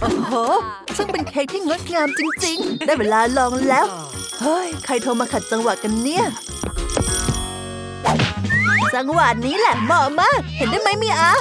โอ้โหซึ่งเป็นเค้กที่งดงามจริง ๆ ได้เวลาลองแล้ว เฮ้ย ใครโทรมาขัดจังหวะกันเนี่ย จังหวะนี้แหละเหมาะมาก เห็นได้ไหมมีอา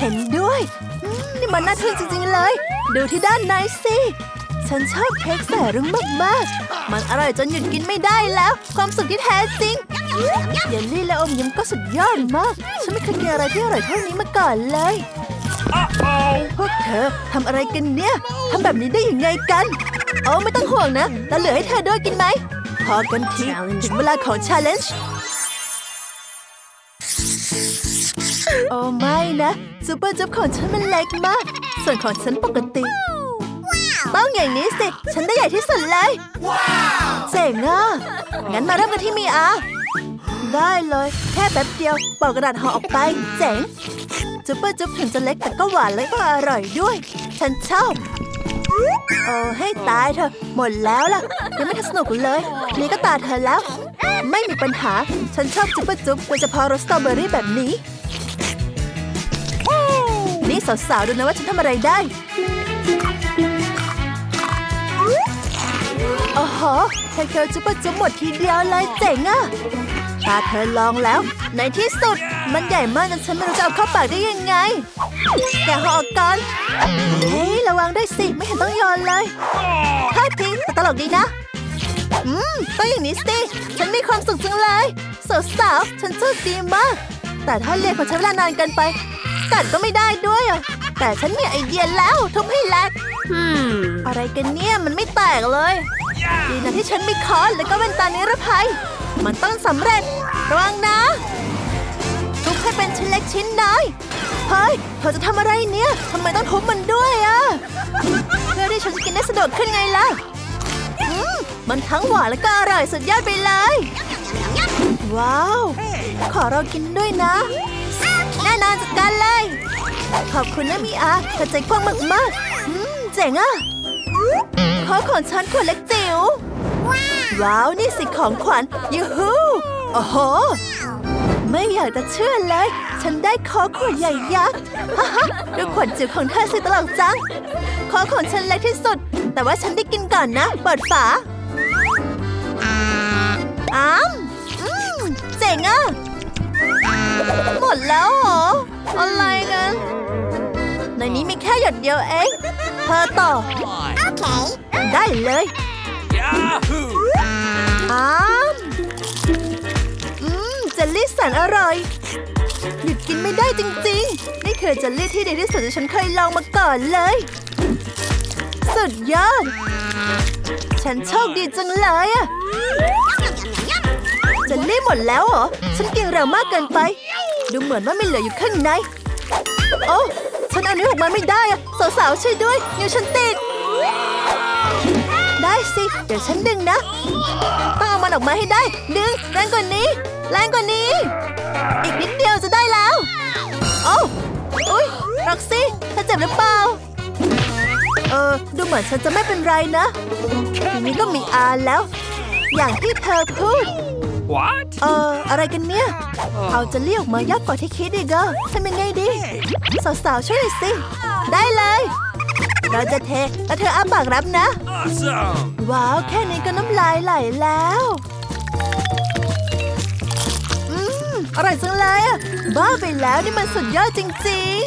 เห็นด้วยอืมนี่มันน่าทึ่งจริง ๆ เลย ดูที่ด้านในสิ ฉันชอบเค้กแสรุ้งมากๆ มันอร่อยจนหยุดกินไม่ได้แล้ว ความสุขที่แท้จริงเยลลี่และอมยิ้มก็สุดยอดมาก ฉันไม่เคยกินอะไรที่อร่อยเท่านี้มาก่อนเลย พวกเธอทำอะไรกันเนี่ยทำแบบนี้ได้ยังไงกันโอ้ไม่ต้องห่วงนะเราเหลือให้เธอด้วยกินไหม พอกันทีถึงเวลาของชาเลนจ์โอ้ไม่นะซูเปอร์จุ๊บของฉันมันเล็กมาก ส่วนของฉันปกติต้องอย่างนี้สิ ฉันได้ใหญ่ที่สุดเลยเจ๋งอะงั้นมาเริ่มกันที่มีอาได้เลย แค่แป๊บเดียวปอกกระดาษห่อออกไป เจ๋ง ซุปเปอร์จุ๊บถึงจะเล็กแต่ก็หวานและก็อร่อยด้วย ฉันชอบ โอ้ให้ตายเถอะหมดแล้วล่ะ ยังไม่ทันสนุกเลย นี่ก็ตาเธอแล้ว ไม่มีปัญหา ฉันชอบซุปเปอร์จุ๊บโดยเฉพาะรสสตรอเบอรี่แบบนี้ นี่สาวๆดูนะว่าฉันทำอะไรได้โอ้โหเธอเคียวซุปเปอร์จุ๊บหมดทีเดียวเลยเจ๋งอะ ตาเธอลองแล้ว ในที่สุด มันใหญ่มากจนฉันไม่รู้จะเอาเข้าปากได้ยังไง แกะห่อออกก่อนเฮ้ยระวังด้วยสิ ไม่เห็นต้องโยนเลยท่าทีแต่ตลกดีนะ อืมต้องอย่างนี้สิ ฉันมีความสุขจังเลยสาวๆฉันโชคดีมาก แต่ถ้าเรียนของใช้เวลานานเกินไป กัดก็ไม่ได้ด้วยอะแต่ฉันมีไอเดียแล้วทุบให้แหลกอะไรกันเนี่ยมันไม่แตกเลย ดีนะที่ฉันมีค้อนแล้วก็แว่นตานิรภัย มันต้องสำเร็จ ระวังนะ ทุบให้เป็นชิ้นเล็กชิ้นน้อย เฮ้ย เธอจะทำอะไรเนี่ยทำไมต้องทุบมันด้วยอะเพื่อที่ฉันจะกินได้สะดวกขึ้นไงล่ะมันทั้งหวานและก็อร่อยสุดยอดไปเลย ว้าว ขอเรากินด้วยนะ แน่นอนจัดการเลย ขอบคุณนะมีอาเธอใจกว้างมากๆเจ๋งอะขอของฉันขวดเล็กจิ๋ว ว้าว นี่สิของขวัญยูฮูโอ้โห ไม่อยากจะเชื่อเลย ฉันได้คอขวดใหญ่ยักษ์ฮ่าฮ่าดูขวดจิ๋วของเธอสิตลกจัง คอของฉันเล็กที่สุด แต่ว่าฉันได้กินก่อนนะ เปิดฝาอ้ามอืมเจ๋งอะหมดแล้วเหรอ อะไรกันในนี้มีแค่หยดเดียวเองเธอต่อได้เลย Yahoo! อ้ามอืมเจลลี่แสนอร่อย หยุดกินไม่ได้จริงๆ นี่คือเจลลี่ที่ดีที่สุดที่ฉันเคยลองมาก่อนเลย สุดยอด ฉันโชคดีจังเลยอะเจลลี่หมดแล้วเหรอ ฉันกินเร็วมากเกินไป ดูเหมือนว่าไม่เหลืออยู่ข้างใน โอ้ ฉันเอานิ้วออกมาไม่ได้อะสาวๆช่วยด้วยนิ้วฉันติด สิ เดี๋ยวฉันดึงนะต้องเอามันออกมาให้ได้ ดึงแรงกว่านี้ แรงกว่านี้ อีกนิดเดียวจะได้แล้ว โอ้อุ้ยร็อกซี่เธอเจ็บหรือเปล่า เออ ดูเหมือนฉันจะไม่เป็นไรนะ ทีนี้ก็มีอาแล้ว อย่างที่เธอพูด What? เออ อะไรกันเนี่ย เอาจะเรียกมายากกว่าที่คิดอีกอะทำยังไงดี สาวๆ ช่วยหน่อยสิ ได้เลย เราจะเทแล้วเธออ้าปากรับนะ Awesome! ว้าว แค่นี้ก็น้ำลายไหลแล้ว อืม อร่อยจังเลยอะบ้าไปแล้วนี่มันสุดยอดจริง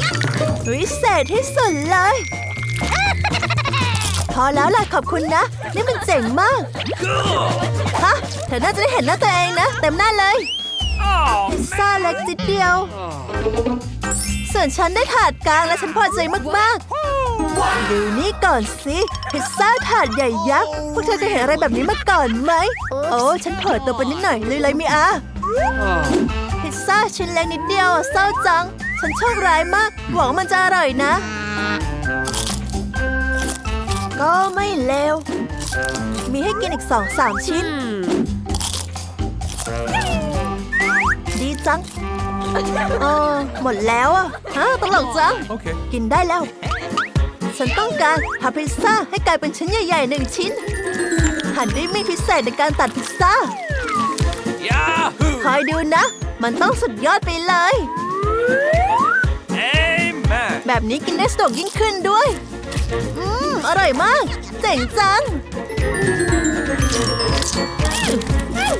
ๆวิเศษที่สุดเลย พอแล้วล่ะขอบคุณนะ นี่มันเจ๋งมาก Cool! ฮะเธอน่าจะได้เห็นหน้าตัวเองนะ เต็มหน้าเลย Oh, พิซซ่าเล็กจิดเดียว ส่วนฉันได้ถาดกลางและฉันพอใจมากๆดูนี่ก่อนสิพิซซ่าถาดใหญ่ยักษ์พวกเธอเคยเห็นอะไรแบบนี้มาก่อนไหม โอ้ ฉันเผลอตัวไปนิดหน่อยเลยเลยมีอา oh. พิซซ่าชิ้นเล็กนิดเดียวเศร้าจัง ฉันโชคร้ายมาก หวังว่ามันจะอร่อยนะ ก็ไม่เลวมีให้กินอีกสองสามชิ้น ดีจัง เออหมดแล้วอะฮะตลกจัง Okay. กินได้แล้ว ฉันต้องการทำพิซซ่าให้กลายเป็นชิ้นใหญ่ๆหนึ่งชิ้น หั่นด้วยมีดพิเศษในการตัดพิซซ่า Yahoo! คอยดูนะ มันต้องสุดยอดไปเลย Amen! แบบนี้กินได้สะดวกยิ่งขึ้นด้วย อืม อร่อยมาก เจ๋งจัง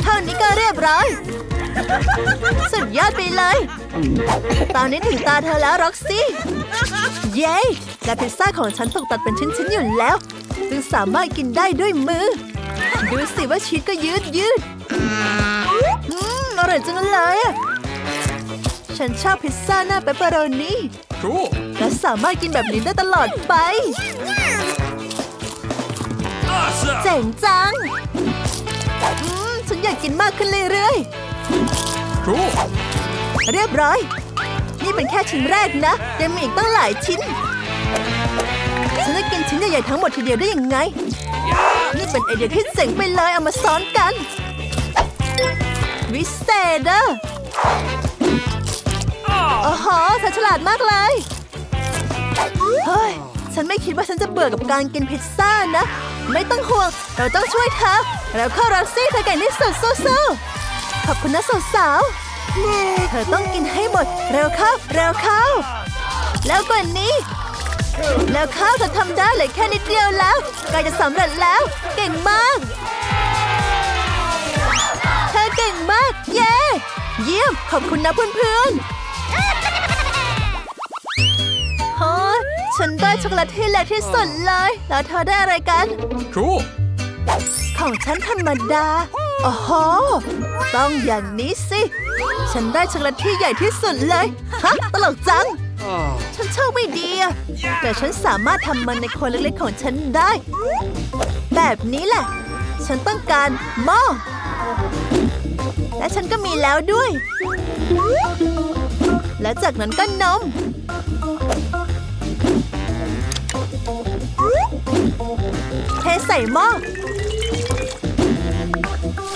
เท่านี้ก็เรียบร้อย สุดยอดไปเลย ตอนนี้ถึงตาเธอแล้วร็อกซี่ เย้และพิซซ่าของฉันตกตัดเป็นชิ้นๆอยู่แล้ว จึงสามารถกินได้ด้วยมือ ดูสิว่าชีสก็ยืดยืดอืมอร่อยจังเลยอะฉันชอบพิซซ่าหน้าเปปเปอโรนี Cool. และสามารถกินแบบนี้ได้ตลอดไป Awesome. เจ๋งจังอืมฉันอยากกินมากขึ้นเรื่อย Cool. ๆเรียบร้อย นี่เป็นแค่ชิ้นแรกนะ ยังมีอีกตั้งหลายชิ้น ฉันจะกินชิ้นใหญ่ๆทั้งหมดทีเดียวได้ยังไง นี่เป็นไอเดียที่เจ๋งไปเลยเอามาซ้อนกัน วิเศษอะ Oh. โอ้โหเธอฉลาดมากเลย เฮ้ย ฉันไม่คิดว่าฉันจะเบื่อกับการกินพิซซ่านะ ไม่ต้องห่วง เราต้องช่วยเธอแล้วเข้ารักซี่เธอเก่งที่สุดสู้ๆ ขอบคุณนะสาวๆเธอต้องกินให้หมด เร็วเข้า เร็วเข้า แล้วกว่านี้ แล้วเข้าเธอทำได้เหลยแค่นิดเดียวแล้วใกล้จะสำเร็จแล้ว เก่งมาก เธอเก่งมาก เย้ เยี่ยม ขอบคุณนะเพื่อนๆฮะฉันได้ช็อกโกแลตที่เล็กที่สุดเลย แล้วเธอได้อะไรกัน Cool. ของฉันธรรมดา โอ้โห ต้องอย่างนี้สิ ฉันได้ช็อกโกแลตที่ใหญ่ที่สุดเลย ฮะ ตลกจัง ฉันโชคไม่ดีอะแต่ฉันสามารถทำมันในคนเล็กๆของฉันได้ แบบนี้แหละ ฉันต้องการหม้อ และฉันก็มีแล้วด้วย และจากนั้นก็นม เทใส่หม้อ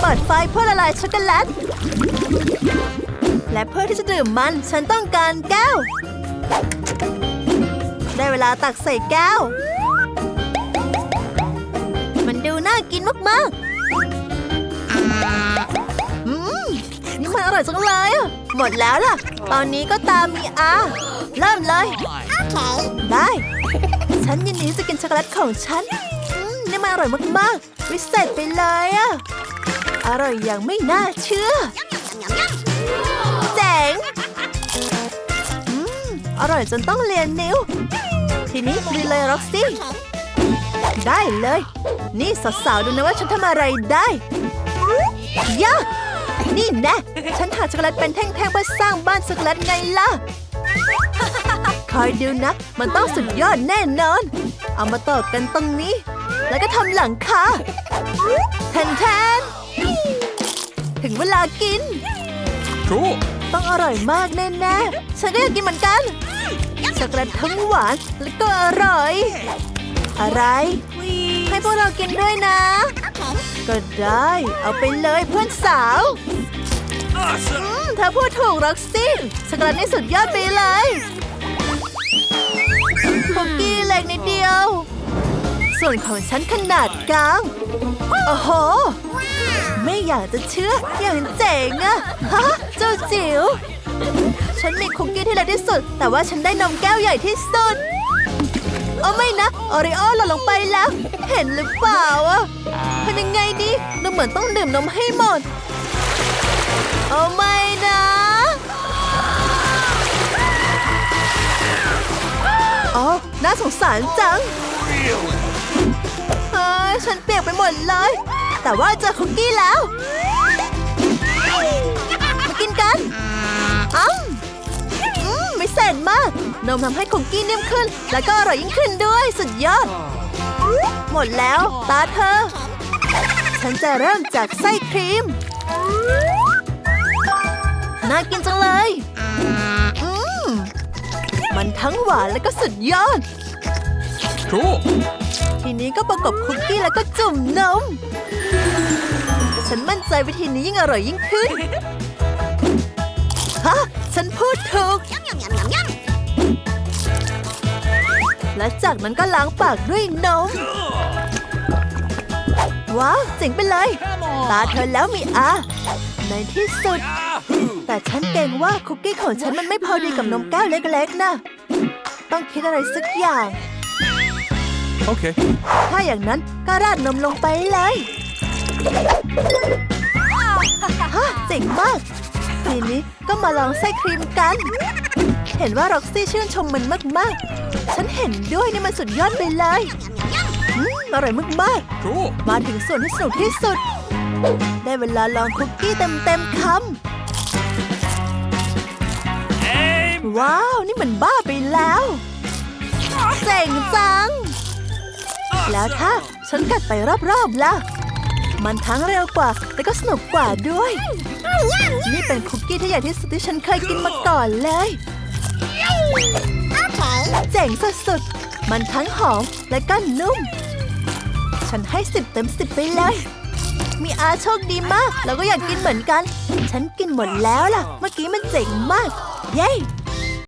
เปิดไฟเพื่อละลายช็อกโกแลต และเพื่อที่จะดื่มมันฉันต้องการแก้ว ได้เวลาตักใส่แก้ว มันดูน่ากินมากๆอืมนี่มันอร่อยจังเลยอะหมดแล้วล่ะ ตอนนี้ก็ตามมีอาเริ่มเลยได้ ฉันยินดีที่จะกินช็อกโกแลตของฉัน อืมนี่มันอร่อยมากๆ วิเศษไปเลยอะ อร่อยอย่างไม่น่าเชื่อเจ๋งอืมอร่อยจนต้องเลียนนิ้ว ทีนี้ดีเลยร็อกซี่ ได้เลย นี่สาวๆดูนะว่าฉันทำอะไรได้ยะนี่แนะฉันทาช็อกโกแลตเป็นแท่งๆเพื่อสร้างบ้านช็อกโกแลตไงล่ะคอยดูนะ มันต้องสุดยอดแน่นอน เอามาต่อกันตรงนี้ แล้วก็ทำหลังคาแทนแทนๆ ถึงเวลากิน Cool. ต้องอร่อยมากแน่ๆฉันก็อยากกินเหมือนกันช็อกโกแลตทั้งหวานและก็อร่อย อะไร ให้พวกเรากินด้วยนะ ก็ได้ เอาไปเลยเพื่อนสาว Awesome. อืมเธอพูดถูกร็อกซี่ช็อกโกแลตนี่สุดยอดไปเลยคุกกี้เล็กนิดเดียว ส่วนของฉันขนาดกลาง โอ้โห ไม่อยากจะเชื่ออย่างเจ๋งอะฮะเจ้าจิ๋วฉันมีคุกกี้ที่เล็กที่สุด แต่ว่าฉันได้นมแก้วใหญ่ที่สุดเอาไม่นะออริโอหล่นลงไปแล้ว เห็นหรือเปล่าอะทำยังไงดีดูเหมือนต้องดื่มนมให้หมดเอาไม่นะอ๋อน่าสงสารจังเฮ้ยฉันเปียกไปหมดเลย แต่ว่าเจอคุกกี้แล้ว มากินกันอ้าวอืมไม่เสร็จมาก นมทำให้คุกกี้นิ่มขึ้น แล้วก็อร่อยยิ่งขึ้นด้วย สุดยอด หมดแล้วตาเธอ ฉันจะเริ่มจากไส้ครีม น่ากินจังเลยอืมมันทั้งหวานและก็สุดยอด Cool. ทีนี้ก็ประกบคุกกี้แล้วก็จุ่มนม ฉันมั่นใจวิธีนี้ยิ่งอร่อยยิ่งขึ้น ฮะ ฉันพูดถูก และจากนั้นก็ล้างปากด้วยนม ว้าวเจ๋งไปเลย ตาเธอแล้วมีอา ในที่สุด Yahoo. แต่ฉันเกรงว่าคุกกี้ของฉันมันไม่พอดีกับนมแก้วเล็กๆนะ ต้องคิดอะไรสักอย่าง Okay. ถ้าอย่างนั้นก็ราดนมลงไปเลยฮะเจ๋งมาก ทีนี้ก็มาลองไส้ครีมกัน เห็นว่าร็อกซี่ชื่นชมมันมากๆ ฉันเห็นด้วยนี่มันสุดยอดไปเลยอืมอร่อยมาก Cool. ๆมาถึงส่วนที่สนุกที่สุด ได้เวลาลองคุกกี้เต็มๆคำว้าว นี่มันบ้าไปแล้ว เจ๋งจัง แล้วถ้าฉันกัดไปรอบๆล่ะ มันทั้งเร็วกว่าแต่ก็สนุกกว่าด้วย นี่เป็นคุกกี้ที่ใหญ่ที่สุดที่ฉันเคยกินมาก่อนเลย เจ๋งสุดๆ มันทั้งหอมและก็นุ่ม ฉันให้สิบเต็มสิบไปเลย มีอาโชคดีมาก แล้วก็อยากกินเหมือนกัน ฉันกินหมดแล้วล่ะ เมื่อกี้มันเจ๋งมาก เย้